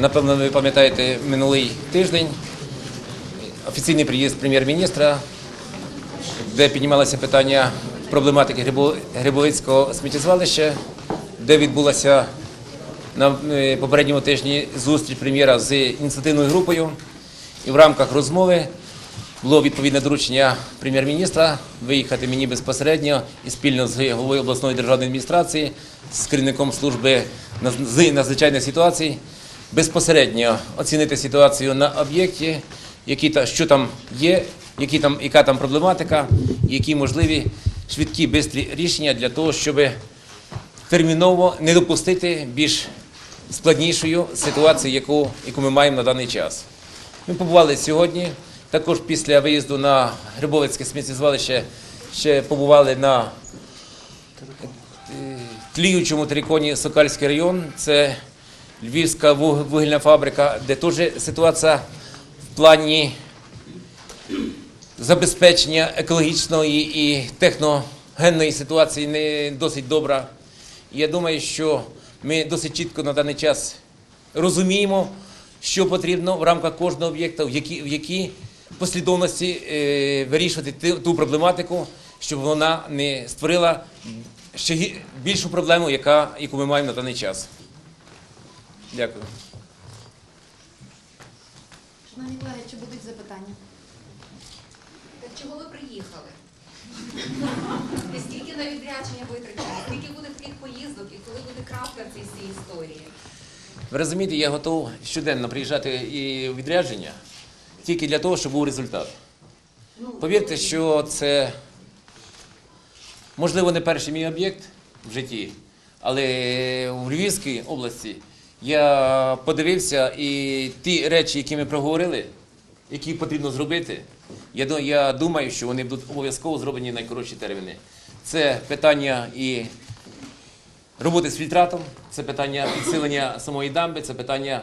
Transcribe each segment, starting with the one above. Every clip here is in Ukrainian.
Напевно, ви пам'ятаєте минулий тиждень офіційний приїзд прем'єр-міністра, де піднімалося питання проблематики Грибовицького сміттєзвалища, де відбулася на е, попередньому тижні зустріч прем'єра з ініціативною групою. І в рамках розмови було відповідне доручення прем'єр-міністра виїхати мені безпосередньо і спільно з головою обласної державної адміністрації, з керівником служби з надзвичайних ситуацій, безпосередньо оцінити ситуацію на об'єкті, які та що там є, які там, яка там проблематика, які можливі швидкі бистрі рішення для того, щоб терміново не допустити більш складнішою ситуацію, яку, яку ми маємо на даний час. Ми побували сьогодні. Також після виїзду на Грибовицьке сміттєзвалище ще побували на е, тліючому териконі Сокальський район. Це Львівська вугільна фабрика, де теж ситуація в плані забезпечення екологічної і техногенної ситуації не досить добра. Я думаю, що ми досить чітко на даний час розуміємо, що потрібно в рамках кожного об'єкта, в якій в якій послідовності е, вирішувати ти- ту проблематику, щоб вона не створила ще більшу проблему, яка, яку ми маємо на даний час. Дякую. Шановні колеги, чи будуть запитання? Так чого ви приїхали? І скільки на відрядження витрачено? Скільки буде таких поїздок і коли буде крапка в цій всій історії? Ви розумієте, я готов щоденно приїжджати і у відрядження тільки для того, щоб був результат. Повірте, що це можливо не перший мій об'єкт в житті, але в Львівській області я подивився і ті речі, які ми проговорили, які потрібно зробити, я, я думаю, що вони будуть обов'язково зроблені найкоротші терміни. Це питання і роботи з фільтратом, це питання підсилення самої дамби, це питання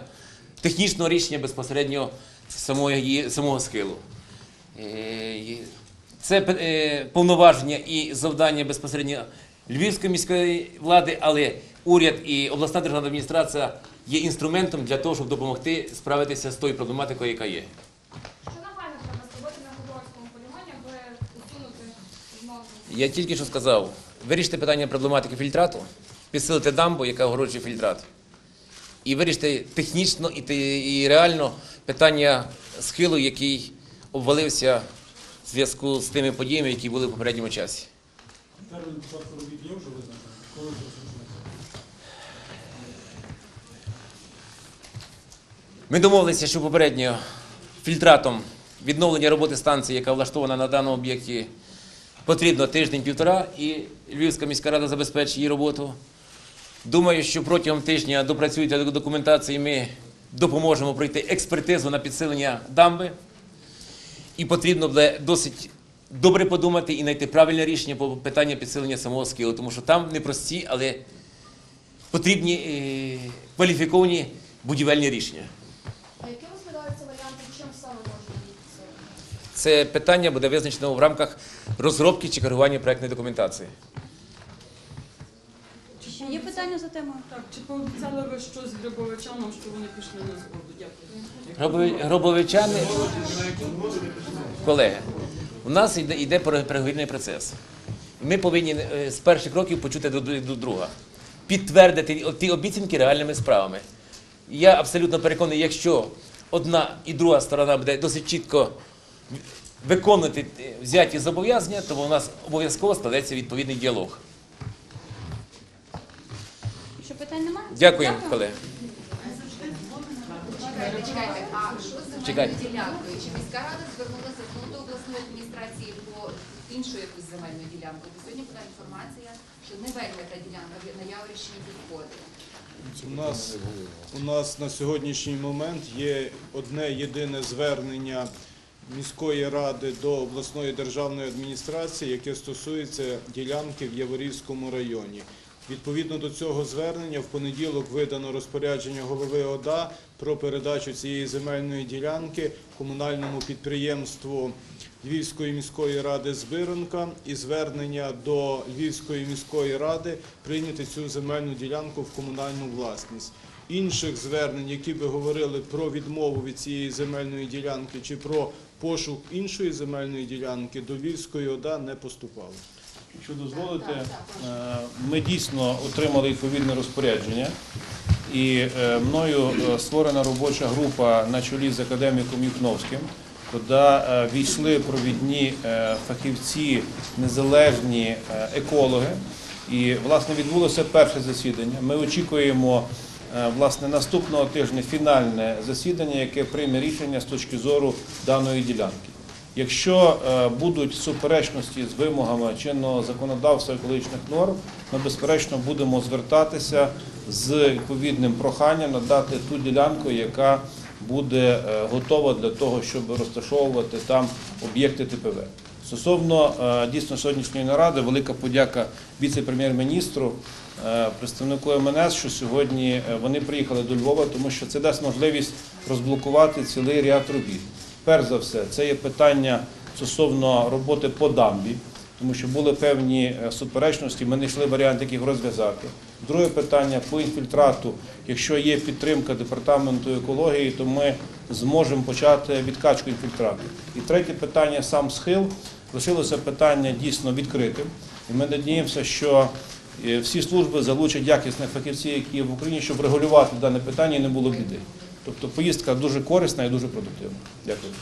технічного рішення безпосередньо самої, самого схилу. Е, Це е, повноваження і завдання безпосередньо Львівської міської влади, але уряд і обласна державна адміністрація є інструментом для того, щоб допомогти справитися з тою проблематикою, яка є. Я тільки що сказав, вирішити питання проблематики фільтрату, підсилити дамбу, яка огороджує фільтрат, і вирішити технічно і, і реально питання схилу, який обвалився в зв'язку з тими подіями, які були в попередньому часі. Термін початку робіт є вже визначений? Коли це розпочнеться? Ми домовилися, що попередньо фільтратом відновлення роботи станції, яка влаштована на даному об'єкті, потрібно тиждень-півтора, і Львівська міська рада забезпечить її роботу. Думаю, що протягом тижня допрацюєте до документації, ми допоможемо пройти експертизу на підсилення дамби. І потрібно буде досить добре подумати і знайти правильне рішення по питанню підсилення самого скилу, тому що там непрості, але потрібні е, кваліфіковані будівельні рішення. Це питання буде визначено в рамках розробки чи коригування проектної документації. Чи є питання за темою? Так, чи пообіцяли ви щось грибовичанам, що вони пішли на згоду? Дякую. Гробовичани, колеги, у нас йде, йде переговірний процес. Ми повинні е, з перших років почути до, до друга, підтвердити ті обіцянки реальними справами. Я абсолютно переконаний, якщо одна і друга сторона буде досить чітко виконувати е, взяті зобов'язання, то у нас обов'язково складеться відповідний діалог. Що питань немає? Дякуємо, колеги. Чекайте, а що з земельною Чекайте. ділянкою? Чи міська рада звернулася ну, до обласної адміністрації по іншу якусь земельну ділянку? Бо сьогодні була інформація, що невелька та ділянка на Яворівщині підходить. У нас, у нас на сьогоднішній момент є одне єдине звернення міської ради до обласної державної адміністрації, яке стосується ділянки в Яворівському районі. Відповідно до цього звернення в понеділок видано розпорядження голови ОДА про передачу цієї земельної ділянки комунальному підприємству Львівської міської ради Збиронка і звернення до Львівської міської ради прийняти цю земельну ділянку в комунальну власність. інших звернень, які би говорили про відмову від цієї земельної ділянки чи про пошук іншої земельної ділянки, до Львівської ОДА не поступало. Якщо дозволите, е, ми дійсно отримали відповідне розпорядження, і е, мною е, створена робоча група на чолі з академіком Юхновським, куди війшли провідні фахівці, незалежні екологи. І власне відбулося перше засідання. Ми очікуємо власне наступного тижня фінальне засідання, яке прийме рішення з точки зору даної ділянки. Якщо е, будуть суперечності з вимогами чинного законодавства екологічних норм, ми безперечно будемо звертатися з відповідним проханням надати ту ділянку, яка буде е, готова для того, щоб розташовувати там об'єкти ТПВ. Стосовно е, дійсно сьогоднішньої наради, велика подяка віце-прем'єр-міністру, е, представнику МНС, що сьогодні е, вони приїхали до Львова, тому що це дасть можливість розблокувати цілий ряд робіт. Перш за все, це є питання стосовно роботи по дамбі, тому що були певні е, суперечності, ми знайшли варіант, як їх розв'язати. Друге питання по інфільтрату. Якщо є підтримка департаменту екології, то ми зможемо почати відкачку інфільтрату. І третє питання сам схил. Лишилося питання дійсно відкритим. І ми надіємося, що е, всі служби залучать якісних фахівців, які є в Україні, щоб регулювати дане питання і не було біди. Тобто поїздка дуже корисна і дуже продуктивна. Дякую.